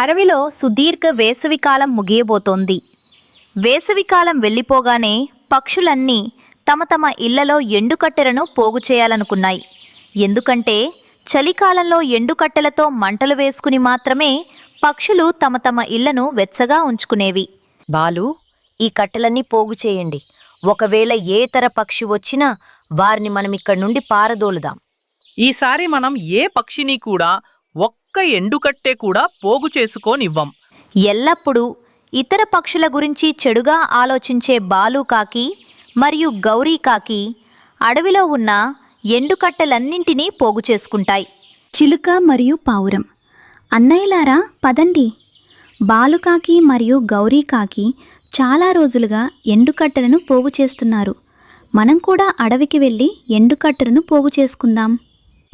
అడవిలో సుదీర్ఘ వేసవికాలం ముగియబోతోంది. వేసవికాలం వెళ్ళిపోగానే పక్షులన్నీ తమ తమ ఇళ్ళలో ఎండుకట్టెలను పోగు చేయాలనుకున్నాయి. ఎందుకంటే చలికాలంలో ఎండుకట్టెలతో మంటలు వేసుకుని మాత్రమే పక్షులు తమ తమ ఇళ్ళను వెచ్చగా ఉంచుకునేవి. బాలు ఈ కట్టెలన్నీ పోగు చేయండి. ఒకవేళ ఏ తర పక్షి వచ్చినా వారిని మనం ఇక్కడి నుండి పారదోలుదాం. ఈసారి మనం ఏ పక్షిని కూడా ఒక్క ఎండుకట్టే కూడా పోగు చేసుకోనివ్వం. ఎల్లప్పుడూ ఇతర పక్షుల గురించి చెడుగా ఆలోచించే బాలుకాకి మరియు గౌరీకాకి అడవిలో ఉన్న ఎండుకట్టెలన్నింటినీ పోగు చేసుకుంటాయి. చిలుక మరియు పావురం. అన్నయ్యలారా పదండి. బాలుకాకి మరియు గౌరీకాకి చాలా రోజులుగా ఎండుకట్టెలను పోగు చేస్తున్నారు. మనం కూడా అడవికి వెళ్ళి ఎండుకట్టెలను పోగు చేసుకుందాం.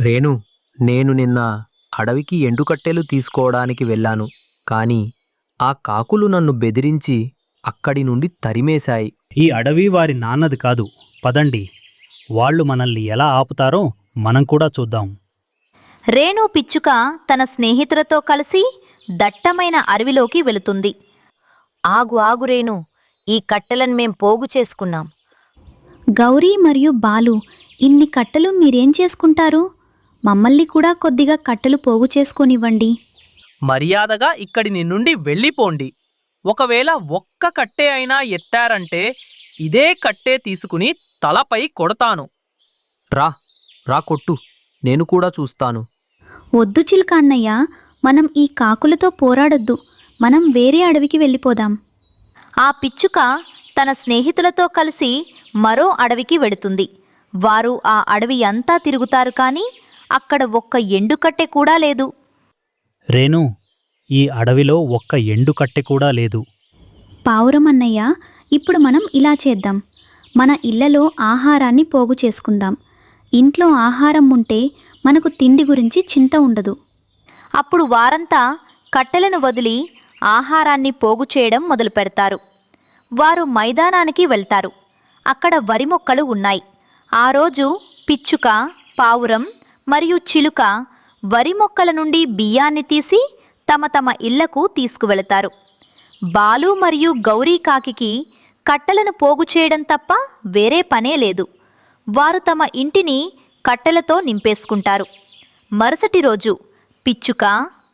రేణు నేను నిన్న అడవికి ఎండుకట్టెలు తీసుకోవడానికి వెళ్ళాను కానీ ఆ కాకులు నన్ను బెదిరించి అక్కడి నుండి తరిమేశాయి. ఈ అడవి వారి నాన్నది కాదు. పదండి. వాళ్ళు మనల్ని ఎలా ఆపుతారో మనం కూడా చూద్దాం. రేణు పిచ్చుక తన స్నేహితులతో కలిసి దట్టమైన అడవిలోకి వెళుతుంది. ఆగు ఆగు రేణు. ఈ కట్టెలను మేం పోగు చేసుకున్నాం. గౌరీ మరియు బాలు ఇన్ని కట్టెలు మీరేం చేసుకుంటారు? మమ్మల్ని కూడా కొద్దిగా కట్టెలు పోగు చేసుకొనివ్వండి. మర్యాదగా ఇక్కడి నుండి వెళ్ళిపోండి. ఒకవేళ ఒక్క కట్టే అయినా ఎత్తారంటే ఇదే కట్టే తీసుకుని తలపై కొడతాను. రా రా కొట్టు నేను కూడా చూస్తాను. వద్దు చిలుక అన్నయ్య మనం ఈ కాకులతో పోరాడొద్దు. మనం వేరే అడవికి వెళ్ళిపోదాం. ఆ పిచ్చుక తన స్నేహితులతో కలిసి మరో అడవికి వెడుతుంది. వారు ఆ అడవి అంతా తిరుగుతారు కానీ అక్కడ ఒక్క ఎండుకట్టె కూడా లేదు. రేణు ఈ అడవిలో ఒక్క ఎండు కట్టె కూడా లేదు. పావురం అన్నయ్య ఇప్పుడు మనం ఇలా చేద్దాం. మన ఇళ్ళలో ఆహారాన్ని పోగు చేసుకుందాం. ఇంట్లో ఆహారం ఉంటే మనకు తిండి గురించి చింత ఉండదు. అప్పుడు వారంతా కట్టెలను వదిలి ఆహారాన్ని పోగు చేయడం మొదలు పెడతారు. వారు మైదానానికి వెళ్తారు. అక్కడ వరి మొక్కలు ఉన్నాయి. ఆ రోజు పిచ్చుక పావురం మరియు చిలుక వరి మొక్కల నుండి బియ్యాన్ని తీసి తమ తమ ఇళ్ళకు తీసుకువెళతారు. బాలు మరియు గౌరీ కాకికి కట్టలను పోగు చేయడం తప్ప వేరే పనే లేదు. వారు తమ ఇంటిని కట్టెలతో నింపేసుకుంటారు. మరుసటి రోజు పిచ్చుక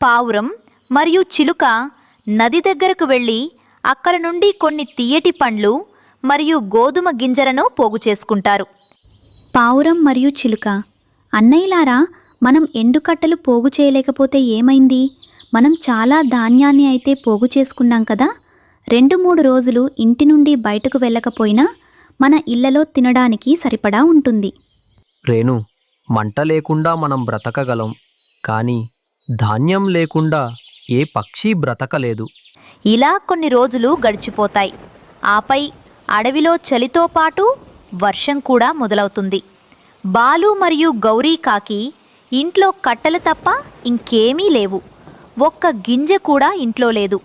పావురం మరియు చిలుక నది దగ్గరకు వెళ్ళి అక్కడ నుండి కొన్ని తీయటి పండ్లు మరియు గోధుమ గింజలను పోగు చేసుకుంటారు. పావురం మరియు చిలుక అన్నయ్యలారా మనం ఎండుకట్టెలు పోగు చేయలేకపోతే ఏమైంది? మనం చాలా ధాన్యాన్ని అయితే పోగు చేసుకున్నాం కదా? రెండు మూడు రోజులు ఇంటి నుండి బయటకు వెళ్ళకపోయినా మన ఇళ్ళలో తినడానికి సరిపడా ఉంటుంది. రేణు మంట లేకుండా మనం బ్రతకగలం కానీ ధాన్యం లేకుండా ఏ పక్షి బ్రతకలేదు. ఇలా కొన్ని రోజులు గడిచిపోతాయి. ఆపై అడవిలో చలితో పాటు వర్షం కూడా మొదలవుతుంది. బాలు మరియు గౌరీ కాకి ఇంట్లో కట్టెలు తప్ప ఇంకేమీ లేవు. ఒక్క గింజ కూడా ఇంట్లో లేదు.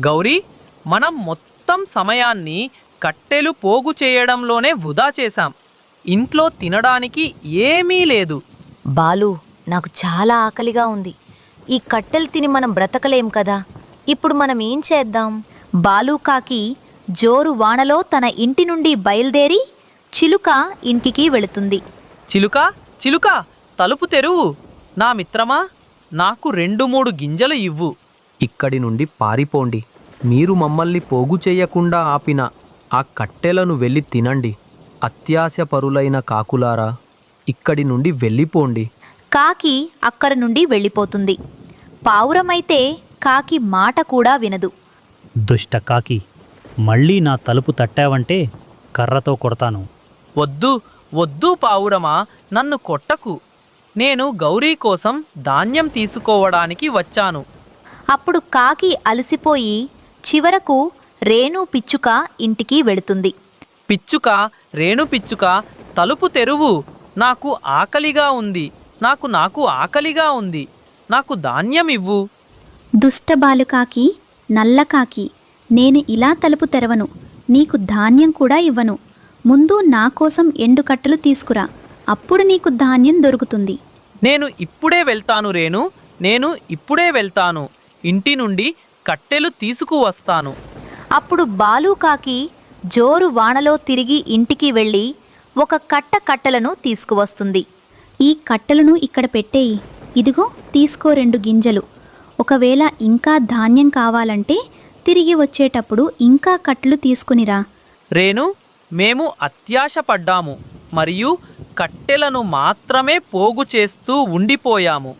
గౌరీ మనం మొత్తం సమయాన్ని కట్టెలు పోగు చేయడంలోనే వృధా చేశాం. ఇంట్లో తినడానికి ఏమీ లేదు. బాలు నాకు చాలా ఆకలిగా ఉంది. ఈ కట్టెలు తిని మనం బ్రతకలేం కదా? ఇప్పుడు మనం ఏం చేద్దాం? బాలుకాకి జోరు వానలో తన ఇంటి నుండి బయలుదేరి చిలుక ఇంటికి వెళుతుంది. చిలుక చిలుక తలుపు తెరువు. నా మిత్రమా నాకు రెండు మూడు గింజలు ఇవ్వు. ఇక్కడి నుండి పారిపోండి. మీరు మమ్మల్ని పోగు చేయకుండా ఆపిన ఆ కట్టెలను వెళ్ళి తినండి. అత్యాశపరులైన కాకులారా ఇక్కడి నుండి వెళ్ళిపోండి. కాకి అక్కడి నుండి వెళ్ళిపోతుంది. పావురమైతే కాకి మాట కూడా వినదు. దుష్ట కాకి మళ్ళీ నా తలుపు తట్టావంటే కర్రతో కొడతాను. వద్దు వద్దు పావురమా నన్ను కొట్టకు. నేను గౌరీ కోసం ధాన్యం తీసుకోవడానికి వచ్చాను. అప్పుడు కాకి అలసిపోయి చివరకు రేణు పిచ్చుక ఇంటికి వెళుతుంది. పిచ్చుక రేణు పిచ్చుక తలుపు తెరువు. నాకు ఆకలిగా ఉంది. నాకు నాకు ఆకలిగా ఉంది. నాకు ధాన్యం ఇవ్వు. దుష్ట బాలుకాకి నల్లకాకి నేను ఇలా తలుపు తెరవను. నీకు ధాన్యం కూడా ఇవ్వను. ముందు నా కోసం ఎండుకట్టెలు తీసుకురా. అప్పుడు నీకు ధాన్యం దొరుకుతుంది. నేను ఇప్పుడే వెళ్తాను రేణు. నేను ఇప్పుడే వెళ్తాను. ఇంటి నుండి కట్టెలు తీసుకువస్తాను. అప్పుడు బాలుకాకి జోరు వానలో తిరిగి ఇంటికి వెళ్ళి ఒక కట్ట కట్టెలను తీసుకువస్తుంది. ఈ కట్టెలను ఇక్కడ పెట్టేయి. ఇదిగో తీసుకో రెండు గింజలు. ఒకవేళ ఇంకా ధాన్యం కావాలంటే తిరిగి వచ్చేటప్పుడు ఇంకా కట్టెలు తీసుకునిరా. రేణు మేము అత్యాశపడ్డాము మరియు కట్టెలను మాత్రమే పోగు చేస్తూ ఉండిపోయాము.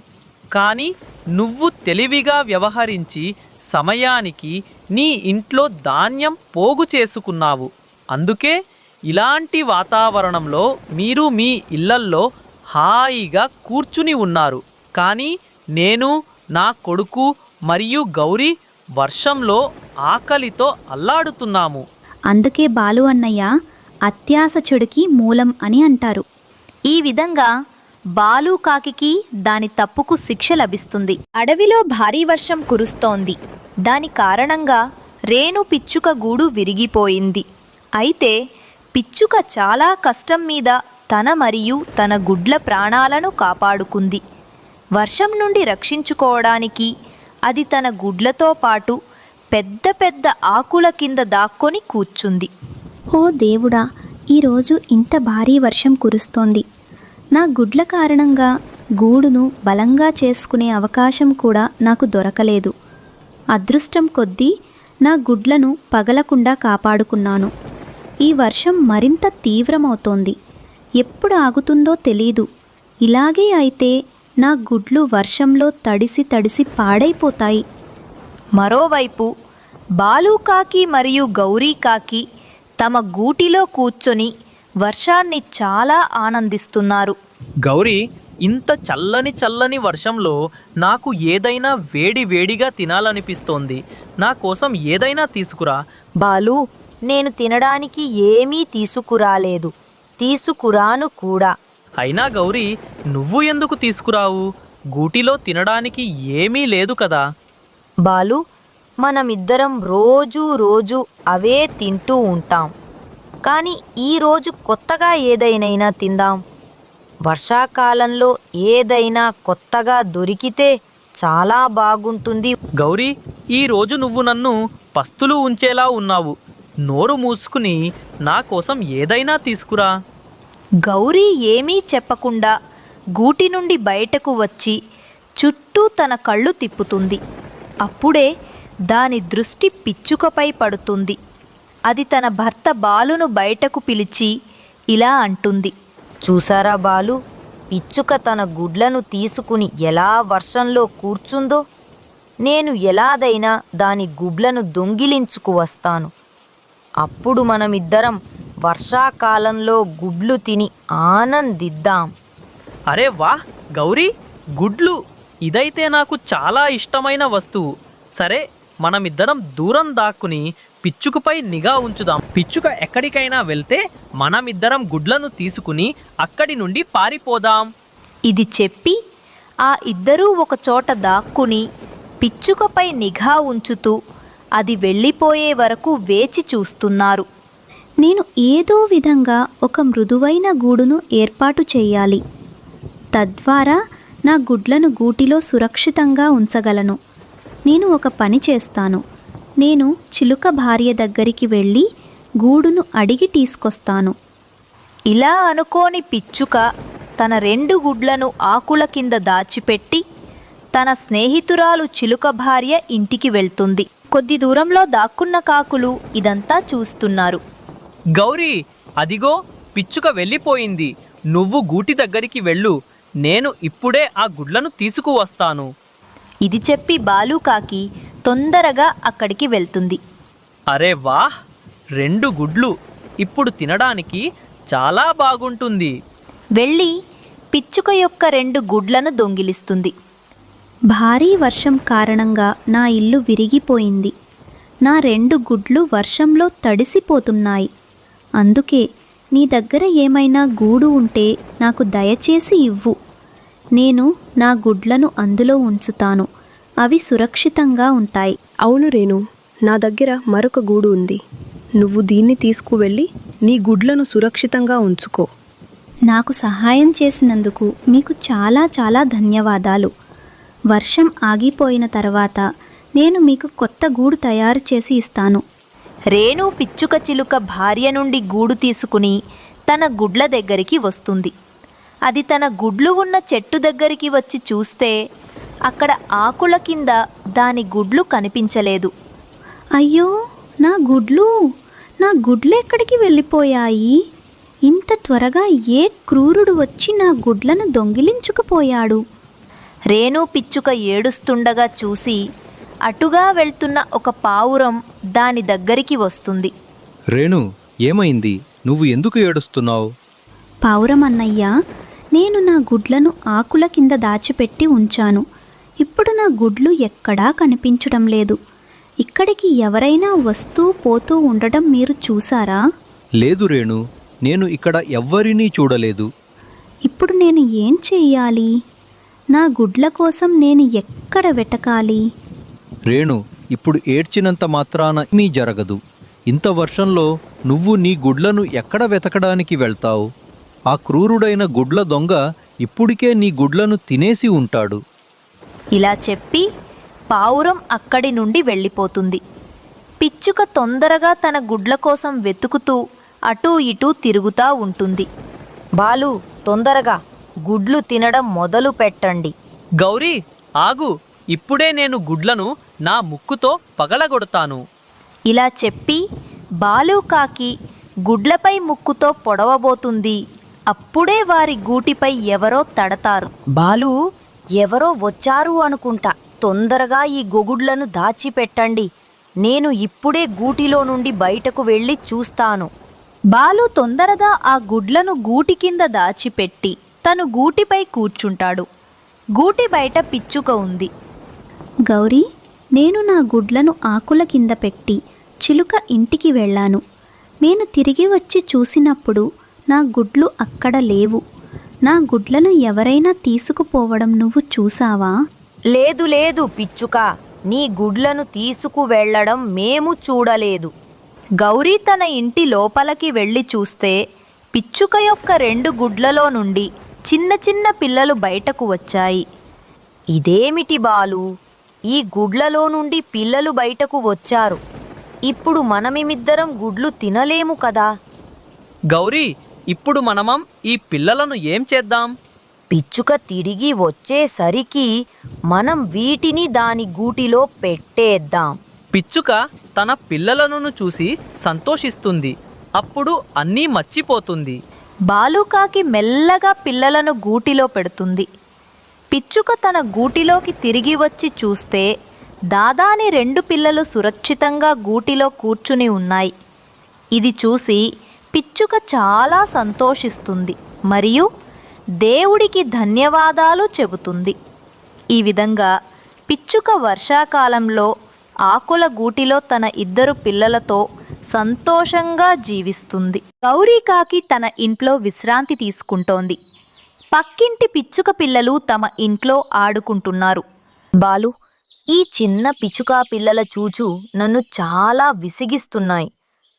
కానీ నువ్వు తెలివిగా వ్యవహరించి సమయానికి నీ ఇంట్లో ధాన్యం పోగు చేసుకున్నావు. అందుకే ఇలాంటి వాతావరణంలో మీరు మీ ఇళ్ళల్లో హాయిగా కూర్చుని ఉన్నారు. కానీ నేను నా కొడుకు మరియు గౌరీ వర్షంలో ఆకలితో అల్లాడుతున్నాము. అందుకే బాలు అన్నయ్య అత్యాశ చెడుకి మూలం అని అంటారు. ఈ విధంగా బాలుకాకి దాని తప్పుకు శిక్ష లభిస్తుంది. అడవిలో భారీ వర్షం కురుస్తోంది. దాని కారణంగా రేణు పిచ్చుక గూడు విరిగిపోయింది. అయితే పిచ్చుక చాలా కష్టం మీద తన మరియు తన గుడ్ల ప్రాణాలను కాపాడుకుంది. వర్షం నుండి రక్షించుకోవడానికి అది తన గుడ్లతో పాటు పెద్ద పెద్ద ఆకుల కింద దాక్కొని కూర్చుంది. ఓ దేవుడా ఈరోజు ఇంత భారీ వర్షం కురుస్తోంది. నా గుడ్ల కారణంగా గూడును బలంగా చేసుకునే అవకాశం కూడా నాకు దొరకలేదు. అదృష్టం కొద్దీ నా గుడ్లను పగలకుండా కాపాడుకున్నాను. ఈ వర్షం మరింత తీవ్రమవుతోంది. ఎప్పుడు ఆగుతుందో తెలీదు. ఇలాగే అయితే నా గుడ్లు వర్షంలో తడిసి తడిసి పాడైపోతాయి. మరోవైపు బాలుకాకి మరియు గౌరీకాకి తమ గూటిలో కూర్చొని వర్షాన్ని చాలా ఆనందిస్తున్నారు. గౌరీ ఇంత చల్లని చల్లని వర్షంలో నాకు ఏదైనా వేడి వేడిగా తినాలనిపిస్తోంది. నా కోసం ఏదైనా తీసుకురా. బాలు నేను తినడానికి ఏమీ తీసుకురాలేదు. తీసుకురాను కూడా. అయినా గౌరీ నువ్వు ఎందుకు తీసుకురావు? గూటిలో తినడానికి ఏమీ లేదు కదా. బాలు మనమిద్దరం రోజు రోజు అవే తింటూ ఉంటాం. కానీ ఈరోజు కొత్తగా ఏదైనా తిందాం. వర్షాకాలంలో ఏదైనా కొత్తగా దొరికితే చాలా బాగుంటుంది. గౌరీ ఈ రోజు నువ్వు నన్ను పస్తులు ఉంచేలా ఉన్నావు. నోరు మూసుకుని నా కోసం ఏదైనా తీసుకురా. గౌరీ ఏమీ చెప్పకుండా గూటి నుండి బయటకు వచ్చి చుట్టూ తన కళ్ళు తిప్పుతుంది. అప్పుడే దాని దృష్టి పిచ్చుకపై పడుతుంది. అది తన భర్త బాలును బయటకు పిలిచి ఇలా అంటుంది. చూసారా బాలు పిచ్చుక తన గుడ్లను తీసుకుని ఎలా వర్షంలో కూర్చుందో? నేను ఎలాదైనా దాని గుడ్లను దొంగిలించుకు వస్తాను. అప్పుడు మనమిద్దరం వర్షాకాలంలో గుడ్లు తిని ఆనందిద్దాం. అరే వాహ్ గౌరీ గుడ్లు ఇదైతే నాకు చాలా ఇష్టమైన వస్తువు. సరే మనమిద్దరం దూరం దాక్కుని పిచ్చుకపై నిఘా ఉంచుదాం. పిచ్చుక ఎక్కడికైనా వెళ్తే మనమిద్దరం గుడ్లను తీసుకుని అక్కడి నుండి పారిపోదాం. ఇది చెప్పి ఆ ఇద్దరూ ఒకచోట దాక్కుని పిచ్చుకపై నిఘా ఉంచుతూ అది వెళ్ళిపోయే వరకు వేచి చూస్తున్నారు. నేను ఏదో విధంగా ఒక మృదువైన గూడును ఏర్పాటు చేయాలి. తద్వారా నా గుడ్లను గూటిలో సురక్షితంగా ఉంచగలను. నేను ఒక పని చేస్తాను. నేను చిలుక భార్య దగ్గరికి వెళ్ళి గూడును అడిగి తీసుకొస్తాను. ఇలా అనుకోని పిచ్చుక తన రెండు గుడ్లను ఆకుల కింద దాచిపెట్టి తన స్నేహితురాలు చిలుక భార్య ఇంటికి వెళ్తుంది. కొద్ది దూరంలో దాక్కున్న కాకులు ఇదంతా చూస్తున్నారు. గౌరీ అదిగో పిచ్చుక వెళ్ళిపోయింది. నువ్వు గూటి దగ్గరికి వెళ్ళు. నేను ఇప్పుడే ఆ గుడ్లను తీసుకువస్తాను. ఇది చెప్పి బాలుకాకి తొందరగా అక్కడికి వెళ్తుంది. అరే వాహ్! రెండు గుడ్లు ఇప్పుడు తినడానికి చాలా బాగుంటుంది. వెళ్ళి పిచ్చుక యొక్క రెండు గుడ్లను దొంగిలిస్తుంది. భారీ వర్షం కారణంగా నా ఇల్లు విరిగిపోయింది. నా రెండు గుడ్లు వర్షంలో తడిసిపోతున్నాయి. అందుకే నీ దగ్గర ఏమైనా గూడు ఉంటే నాకు దయచేసి ఇవ్వు. నేను నా గుడ్లను అందులో ఉంచుతాను. అవి సురక్షితంగా ఉంటాయి. అవును రేణు నా దగ్గర మరొక గూడు ఉంది. నువ్వు దీన్ని తీసుకువెళ్ళి నీ గుడ్లను సురక్షితంగా ఉంచుకో. నాకు సహాయం చేసినందుకు మీకు చాలా చాలా ధన్యవాదాలు. వర్షం ఆగిపోయిన తర్వాత నేను మీకు కొత్త గూడు తయారు చేసి ఇస్తాను. రేణు పిచ్చుక చిలుక భార్య నుండి గూడు తీసుకుని తన గుడ్ల దగ్గరికి వస్తుంది. అది తన గుడ్లు ఉన్న చెట్టు దగ్గరికి వచ్చి చూస్తే అక్కడ ఆకుల కింద దాని గుడ్లు కనిపించలేదు. అయ్యో నా గుడ్లు? నా గుడ్లు ఎక్కడికి వెళ్ళిపోయాయి? ఇంత త్వరగా ఏ క్రూరుడు వచ్చి నా గుడ్లను దొంగిలించుకుపోయాడు? రేణు పిచ్చుక ఏడుస్తుండగా చూసి అటుగా వెళ్తున్న ఒక పావురం దాని దగ్గరికి వస్తుంది. రేణు ఏమైంది? నువ్వు ఎందుకు ఏడుస్తున్నావు? పావురం అన్నయ్య నేను నా గుడ్లను ఆకుల కింద దాచిపెట్టి ఉంచాను. ఇప్పుడు నా గుడ్లు ఎక్కడా కనిపించడం లేదు. ఇక్కడికి ఎవరైనా వస్తూ పోతూ ఉండడం మీరు చూసారా లేదు రేణు నేను ఇక్కడ ఎవ్వరినీ చూడలేదు. ఇప్పుడు నేను ఏం చెయ్యాలి? నా గుడ్ల కోసం నేను ఎక్కడ వెతకాలి? రేణు ఇప్పుడు ఏడ్చినంత మాత్రాన మీ జరగదు. ఇంత వర్షంలో నువ్వు నీ గుడ్లను ఎక్కడ వెతకడానికి వెళ్తావు? ఆ క్రూరుడైన గుడ్ల దొంగ ఇప్పుడికే నీ గుడ్లను తినేసి ఉంటాడు. ఇలా చెప్పి పావురం అక్కడి నుండి వెళ్ళిపోతుంది. పిచ్చుక తొందరగా తన గుడ్ల కోసం వెతుకుతూ అటూ ఇటూ తిరుగుతా ఉంటుంది. బాలు తొందరగా గుడ్లు తినడం మొదలు పెట్టండి. గౌరీ ఆగు. ఇప్పుడే నేను గుడ్లను నా ముక్కుతో పగలగొడతాను. ఇలా చెప్పి బాలుకాకి గుడ్లపై ముక్కుతో పొడవబోతుంది. అప్పుడే వారి గూటిపై ఎవరో తడతారు. బాలు ఎవరో వచ్చారు అనుకుంటా. తొందరగా ఈ గొగుడ్లను దాచిపెట్టండి. నేను ఇప్పుడే గూటిలో నుండి బయటకు వెళ్ళి చూస్తాను. బాలు తొందరగా ఆ గుడ్లను గూటి కింద దాచిపెట్టి తను గూటిపై కూర్చుంటాడు. గూటి బయట పిచ్చుక ఉంది. గౌరీ నేను నా గుడ్లను ఆకుల కింద పెట్టి చిలుక ఇంటికి వెళ్ళాను. నేను తిరిగి వచ్చి చూసినప్పుడు నా గుడ్లు అక్కడ లేవు. నా గుడ్లను ఎవరైనా తీసుకుపోవడం నువ్వు చూసావా లేదు లేదు పిచ్చుక. నీ గుడ్లను తీసుకువెళ్ళడం మేము చూడలేదు. గౌరీ తన ఇంటి లోపలికి వెళ్ళి చూస్తే పిచ్చుక యొక్క రెండు గుడ్లలో నుండి చిన్న చిన్న పిల్లలు బయటకు వచ్చాయి. ఇదేమిటి బాలు? ఈ గుడ్లలో నుండి పిల్లలు బయటకు వచ్చారు. ఇప్పుడు మనమిమిద్దరం గుడ్లు తినలేము కదా? గౌరీ ఇప్పుడు మనమం ఈ పిల్లలను ఏం చేద్దాం? పిచ్చుక తిరిగి వచ్చేసరికి మనం వీటిని దాని గూటిలో పెట్టేద్దాం. పిచ్చుక తన పిల్లలను చూసి సంతోషిస్తుంది. అప్పుడు అన్నీ మర్చిపోతుంది. బాలుకాకి మెల్లగా పిల్లలను గూటిలో పెడుతుంది. పిచ్చుక తన గూటిలోకి తిరిగి వచ్చి చూస్తే దాదాని రెండు పిల్లలు సురక్షితంగా గూటిలో కూర్చుని ఉన్నాయి. ఇది చూసి పిచ్చుక చాలా సంతోషిస్తుంది మరియు దేవుడికి ధన్యవాదాలు చెబుతుంది. ఈ విధంగా పిచ్చుక వర్షాకాలంలో ఆకుల గూటిలో తన ఇద్దరు పిల్లలతో సంతోషంగా జీవిస్తుంది. గౌరీకాకి తన ఇంట్లో విశ్రాంతి తీసుకుంటోంది. పక్కింటి పిచ్చుక పిల్లలు తమ ఇంట్లో ఆడుకుంటున్నారు. బాలు ఈ చిన్న పిచ్చుకా పిల్లల చూచు నన్ను చాలా విసిగిస్తున్నాయి.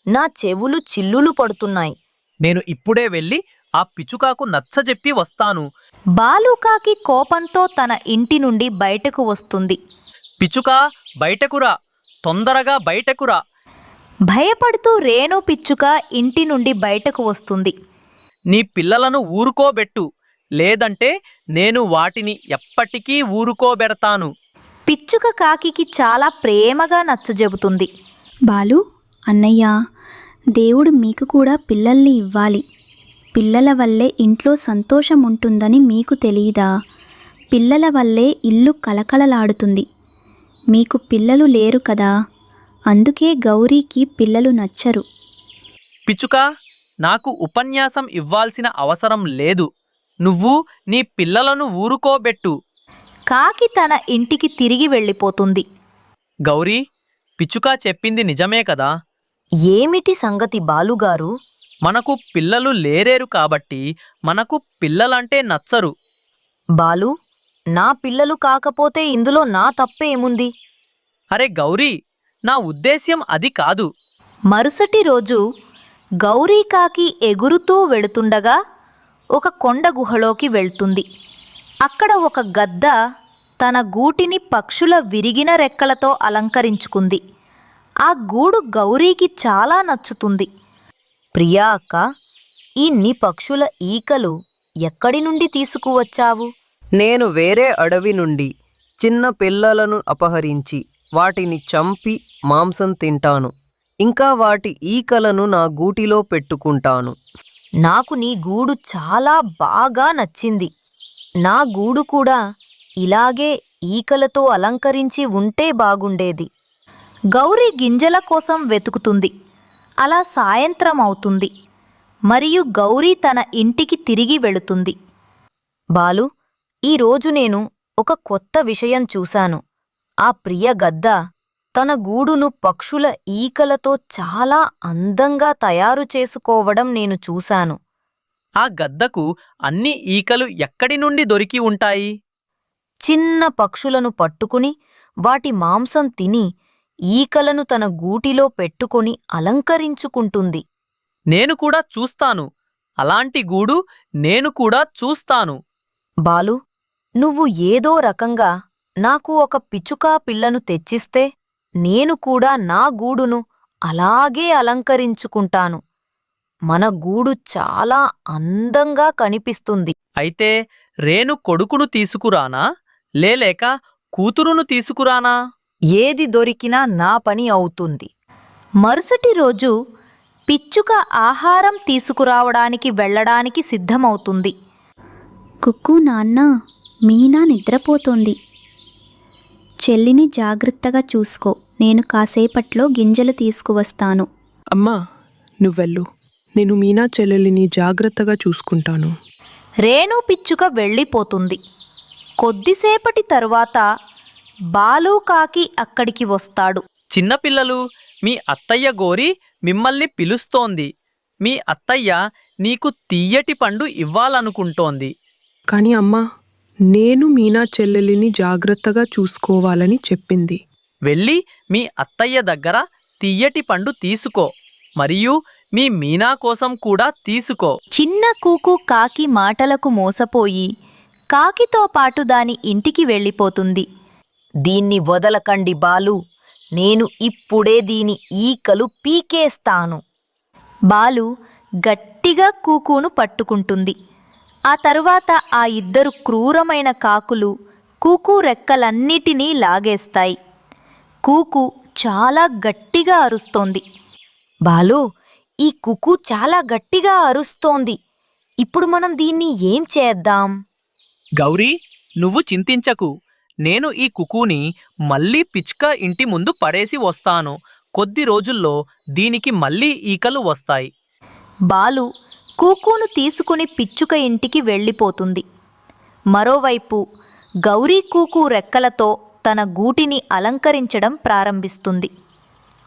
నా చెవులు చిల్లులు పడుతున్నాయి. నేను ఇప్పుడే వెళ్ళి ఆ పిచ్చుకాకు నచ్చజెప్పి వస్తాను. బాలుకాకి కోపంతో తన ఇంటి నుండి బయటకు వస్తుంది. పిచ్చుకా బయటకురా తొందరగా బయటకురా భయపడుతూ రేణు పిచ్చుక ఇంటి నుండి బయటకు వస్తుంది. నీ పిల్లలను ఊరుకోబెట్టు. లేదంటే నేను వాటిని ఎప్పటికీ ఊరుకోబెడతాను. పిచ్చుక కాకికి చాలా ప్రేమగా నచ్చజెబుతుంది. బాలు అన్నయ్య దేవుడు మీకు కూడా పిల్లల్ని ఇవ్వాలి. పిల్లల వల్లే ఇంట్లో సంతోషం ఉంటుందని మీకు తెలియదా? పిల్లల వల్లే ఇల్లు కలకలలాడుతుంది మీకు పిల్లలు లేరు కదా? అందుకే గౌరీకి పిల్లలు నచ్చరు. పిచ్చుకా నాకు ఉపన్యాసం ఇవ్వాల్సిన అవసరం లేదు. నువ్వు నీ పిల్లలను ఊరుకోబెట్టు. కాకి తన ఇంటికి తిరిగి వెళ్ళిపోతుంది. గౌరీ పిచ్చుకా చెప్పింది నిజమే కదా? ఏమిటి సంగతి బాలుగారు? మనకు పిల్లలు లేరేరు కాబట్టి మనకు పిల్లలంటే నచ్చరు. బాలు నా పిల్లలు కాకపోతే ఇందులో నా తప్పేముంది? అరే గౌరీ నా ఉద్దేశ్యం అది కాదు. మరుసటి రోజు గౌరీకాకి ఎగురుతూ వెళుతుండగా ఒక కొండ గుహలోకి వెళ్తుంది. అక్కడ ఒక గద్ద తన గూటిని పక్షుల విరిగిన రెక్కలతో అలంకరించుకుంది. ఆ గూడు గౌరీకి చాలా నచ్చుతుంది. ప్రియా అక్క ఇన్ని పక్షుల ఈకలు ఎక్కడి నుండి తీసుకువచ్చావు? నేను వేరే అడవి నుండి చిన్న పిల్లలను అపహరించి వాటిని చంపి మాంసం తింటాను. ఇంకా వాటి ఈకలను నా గూటిలో పెట్టుకుంటాను. నాకు నీ గూడు చాలా బాగా నచ్చింది. నా గూడు కూడా ఇలాగే ఈకలతో అలంకరించి ఉంటే బాగుండేది. గౌరీ గింజల కోసం వెతుకుతుంది. అలా సాయంత్రం అవుతుంది. మరియు గౌరీ తన ఇంటికి తిరిగి వెళుతుంది. బాలు ఈరోజు నేను ఒక కొత్త విషయం చూశాను. ఆ ప్రియ గద్ద తన గూడును పక్షుల ఈకలతో చాలా అందంగా తయారు చేసుకోవడం నేను చూశాను. ఆ గద్దకు అన్ని ఈకలు ఎక్కడి నుండి దొరికి ఉంటాయి? చిన్న పక్షులను పట్టుకుని వాటి మాంసం తిని ఈకలను తన గూటిలో పెట్టుకొని అలంకరించుకుంటుంది. నేను కూడా చూస్తాను. అలాంటి గూడు నేను కూడా చూస్తాను. బాలు నువ్వు ఏదో రకంగా నాకు ఒక పిచ్చుకా పిల్లను తెచ్చిస్తే నేను కూడా నా గూడును అలాగే అలంకరించుకుంటాను. మన గూడు చాలా అందంగా కనిపిస్తుంది. అయితే రేణు కొడుకును తీసుకురానా? లేలేక కూతురును తీసుకురానా? ఏది దొరికినా నా పని అవుతుంది. మరుసటి రోజు పిచ్చుక ఆహారం తీసుకురావడానికి వెళ్ళడానికి సిద్ధమవుతుంది. కుక్కు నాన్న మీనా నిద్రపోతోంది. చెల్లిని జాగ్రత్తగా చూసుకో నేను కాసేపట్లో గింజలు తీసుకువస్తాను. అమ్మా నువ్వెళ్ళు. నేను మీనా చెల్లెలిని జాగ్రత్తగా చూసుకుంటాను. రేణు పిచ్చుక వెళ్ళిపోతుంది. కొద్దిసేపటి తరువాత బాలు కాకి అక్కడికి వస్తాడు. చిన్నపిల్లలు మీ అత్తయ్య గోరి మిమ్మల్ని పిలుస్తోంది. మీ అత్తయ్య నీకు తీయటి పండు ఇవ్వాలనుకుంటోంది. కానీ అమ్మా నేను మీనా చెల్లెలిని జాగ్రత్తగా చూసుకోవాలని చెప్పింది. వెళ్ళి మీ అత్తయ్య దగ్గర తీయటి పండు తీసుకో. మరియు మీ మీనా కోసం కూడా తీసుకో. చిన్న కూకు కాకి మాటలకు మోసపోయి కాకితో పాటు దాని ఇంటికి వెళ్ళిపోతుంది. దీన్ని వదలకండి బాలు. నేను ఇప్పుడే దీని ఈకలు పీకేస్తాను. బాలు గట్టిగా కూకును పట్టుకుంటుంది. ఆ తరువాత ఆ ఇద్దరు క్రూరమైన కాకులు కూకు రెక్కలన్నిటినీ లాగేస్తాయి. కూకు చాలా గట్టిగా అరుస్తోంది. బాలు ఈ కుకు చాలా గట్టిగా అరుస్తోంది. ఇప్పుడు మనం దీన్ని ఏం చేద్దాం? గౌరీ నువ్వు చింతించకు. నేను ఈ కుకుని మళ్ళీ పిచ్చుక ఇంటి ముందు పడేసి వస్తాను. కొద్ది రోజుల్లో దీనికి మళ్ళీ ఈకలు వస్తాయి. బాలు కూకును తీసుకుని పిచ్చుక ఇంటికి వెళ్ళిపోతుంది. మరోవైపు గౌరీ కూకు రెక్కలతో తన గూటిని అలంకరించడం ప్రారంభిస్తుంది.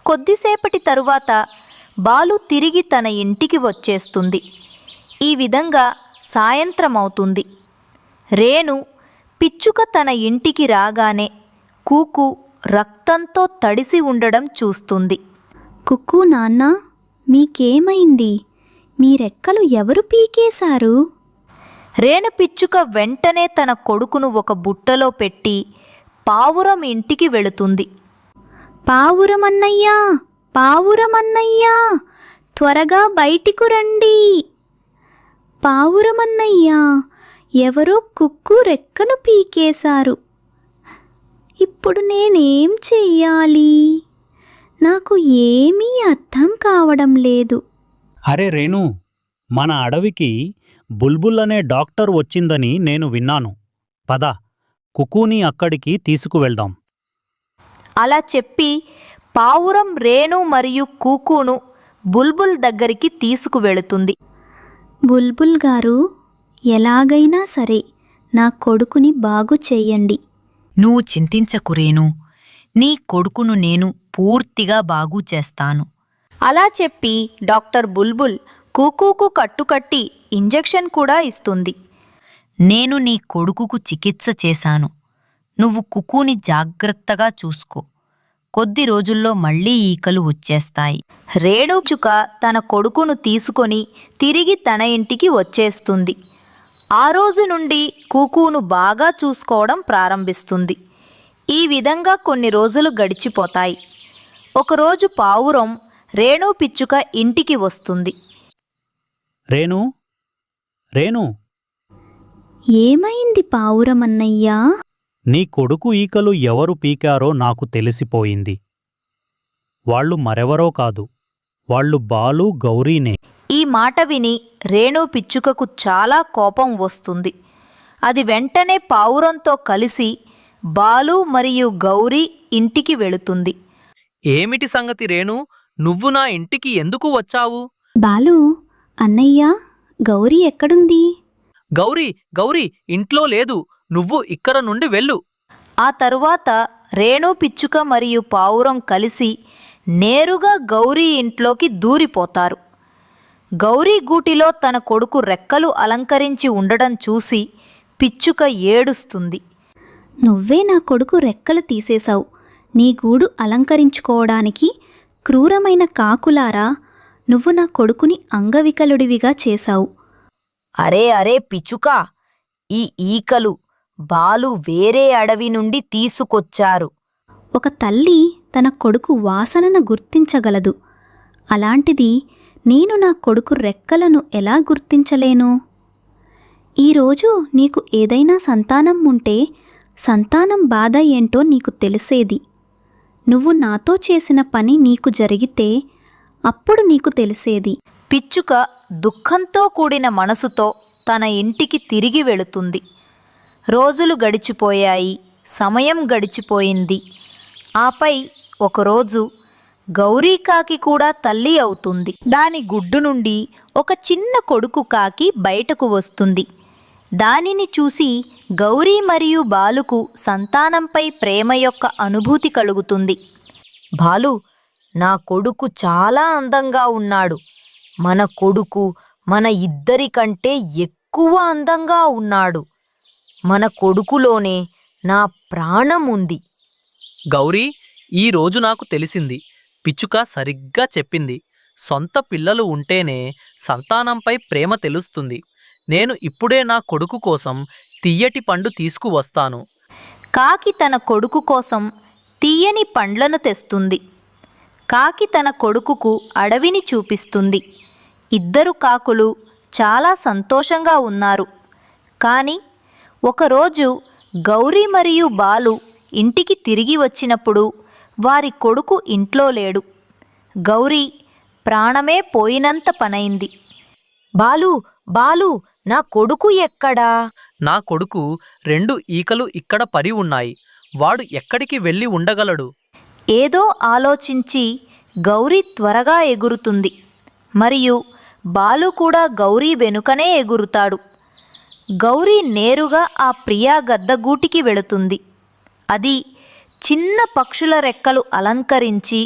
కొద్దిసేపటి తరువాత బాలు తిరిగి తన ఇంటికి వచ్చేస్తుంది. ఈ విధంగా సాయంత్రమవుతుంది. రేణు పిచ్చుక తన ఇంటికి రాగానే కూకు రక్తంతో తడిసి ఉండడం చూస్తుంది. కుక్కు నాన్న మీకేమైంది? మీ రెక్కలు ఎవరు పీకేశారు? రేణు పిచ్చుక వెంటనే తన కొడుకును ఒక బుట్టలో పెట్టి పావురం ఇంటికి వెళుతుంది. పావురమన్నయ్యా పావురమన్నయ్యా త్వరగా బయటికు రండి. పావురమన్నయ్యా ఎవరో కుక్కు రెక్కను పీకేశారు. ఇప్పుడు నేనేం చెయ్యాలి? నాకు ఏమీ అర్థం కావడం లేదు. అరే రేణు మన అడవికి బుల్బుల్ అనే డాక్టర్ వచ్చిందని నేను విన్నాను. పద కుకూని అక్కడికి తీసుకువెళ్దాం. అలా చెప్పి పావురం రేణు మరియు కూకును బుల్బుల్ దగ్గరికి తీసుకువెళుతుంది. బుల్బుల్ గారు ఎలాగైనా సరే నా కొడుకుని బాగు చెయ్యండి నువ్వు చింతించకు రేణు నీ కొడుకును నేను పూర్తిగా బాగు చేస్తాను. అలా చెప్పి డాక్టర్ బుల్బుల్ కూకుకు కట్టుకట్టి ఇంజెక్షన్ కూడా ఇస్తుంది. నేను నీ కొడుకుకు చికిత్స చేశాను. నువ్వు కుక్కుని జాగ్రత్తగా చూసుకో. కొద్ది రోజుల్లో మళ్ళీ ఈకలు వచ్చేస్తాయి. రేణుచుక తన కొడుకును తీసుకొని తిరిగి తన ఇంటికి వచ్చేస్తుంది. ఆ రోజు నుండి కూకును బాగా చూసుకోవడం ప్రారంభిస్తుంది. ఈ విధంగా కొన్ని రోజులు గడిచిపోతాయి. ఒకరోజు పావురం రేణు పిచ్చుక ఇంటికి వస్తుంది. రేణు? రేణు? ఏమైంది పావురం అన్నయ్యా? నీ కొడుకు ఈకలు ఎవరు పీకారో నాకు తెలిసిపోయింది. వాళ్ళు మరెవరో కాదు. వాళ్ళు బాలు గౌరీనే. ఈ మాట విని రేణు పిచ్చుకకు చాలా కోపం వస్తుంది. అది వెంటనే పావురంతో కలిసి బాలు మరియు గౌరీ ఇంటికి వెళుతుంది. ఏమిటి సంగతి రేణు? నువ్వు నా ఇంటికి ఎందుకు వచ్చావు? బాలు అన్నయ్య గౌరీ ఎక్కడుంది? గౌరీ గౌరీ ఇంట్లో లేదు. నువ్వు ఇక్కడ నుండి వెళ్ళు. ఆ తరువాత రేణు పిచ్చుక మరియు పావురం కలిసి నేరుగా గౌరీ ఇంట్లోకి దూరిపోతారు. గౌరీ గూటిలో తన కొడుకు రెక్కలు అలంకరించి ఉండడం చూసి పిచ్చుక ఏడుస్తుంది. నువ్వే నా కొడుకు రెక్కలు తీసేశావు. నీ గూడు అలంకరించుకోవడానికి క్రూరమైన కాకులారా నువ్వు నా కొడుకుని అంగవికలుడివిగా చేశావు. అరే అరే పిచ్చుక ఈ ఈకలు బాలు వేరే అడవి నుండి తీసుకొచ్చారు. ఒక తల్లి తన కొడుకు వాసనను గుర్తించగలదు. అలాంటిది నేను నా కొడుకు రెక్కలను ఎలా గుర్తించలేను? ఈరోజు నీకు ఏదైనా సంతానం ఉంటే సంతానం బాధ ఏంటో నీకు తెలిసేది. నువ్వు నాతో చేసిన పని నీకు జరిగితే అప్పుడు నీకు తెలిసేది. పిచ్చుక దుఃఖంతో కూడిన మనసుతో తన ఇంటికి తిరిగి వెళుతుంది. రోజులు గడిచిపోయాయి సమయం గడిచిపోయింది. ఆపై ఒకరోజు గౌరీ కాకి కూడా తల్లి అవుతుంది. దాని గుడ్డు నుండి ఒక చిన్న కొడుకు కాకి బయటకు వస్తుంది. దానిని చూసి గౌరీ మరియు బాలుకు సంతానంపై ప్రేమ యొక్క అనుభూతి కలుగుతుంది. బాలు నా కొడుకు చాలా అందంగా ఉన్నాడు. మన కొడుకు మన ఇద్దరికంటే ఎక్కువ అందంగా ఉన్నాడు. మన కొడుకులోనే నా ప్రాణం ఉంది. గౌరీ ఈ రోజు నాకు తెలిసింది. పిచ్చుక సరిగ్గా చెప్పింది. సొంత పిల్లలు ఉంటేనే సంతానంపై ప్రేమ తెలుస్తుంది. నేను ఇప్పుడే నా కొడుకు కోసం తియ్యటి పండు తీసుకువస్తాను. కాకి తన కొడుకు కోసం తీయని పండ్లను తెస్తుంది. కాకి తన కొడుకుకు అడవిని చూపిస్తుంది. ఇద్దరు కాకులు చాలా సంతోషంగా ఉన్నారు. కానీ ఒకరోజు గౌరీ మరియు బాలు ఇంటికి తిరిగి వచ్చినప్పుడు వారి కొడుకు ఇంట్లో లేడు. గౌరీ ప్రాణమే పోయినంత పనైంది. బాలు బాలు నా కొడుకు ఎక్కడా? నా కొడుకు రెండు ఈకలు ఇక్కడ పడి ఉన్నాయి. వాడు ఎక్కడికి వెళ్ళి ఉండగలడు? ఏదో ఆలోచించి గౌరీ త్వరగా ఎగురుతుంది. మరియు బాలు కూడా గౌరీ వెనుకనే ఎగురుతాడు. గౌరీ నేరుగా ఆ ప్రియా గద్దగూటికి వెళుతుంది. అది చిన్న పక్షుల రెక్కలు అలంకరించి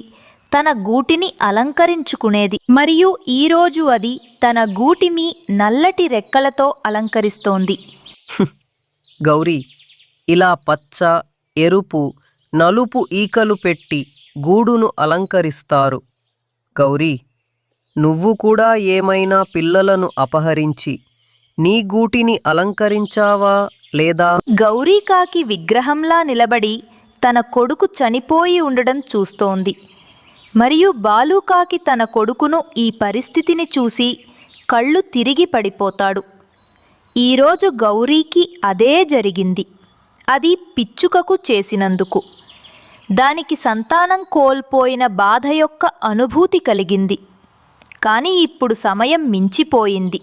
తన గూటిని అలంకరించుకునేది. మరియు ఈరోజు అది తన గూటిని నల్లటి రెక్కలతో అలంకరిస్తోంది. గౌరీ ఇలా పచ్చ ఎరుపు నలుపు ఈకలు పెట్టి గూడును అలంకరిస్తారు. గౌరీ నువ్వు కూడా ఏమైనా పిల్లలను అపహరించి నీ గూటిని అలంకరించావా లేదా? గౌరీకాకి విగ్రహంలా నిలబడి తన కొడుకు చనిపోయి ఉండడం చూస్తోంది. మరియు బాలుకాకి తన కొడుకును ఈ పరిస్థితిని చూసి కళ్ళు తిరిగి పడిపోతాడు. ఈరోజు గౌరీకి అదే జరిగింది. అది పిచ్చుకకు చేసినందుకు. దానికి సంతానం కోల్పోయిన బాధ యొక్క అనుభూతి కలిగింది. కానీ ఇప్పుడు సమయం మించిపోయింది.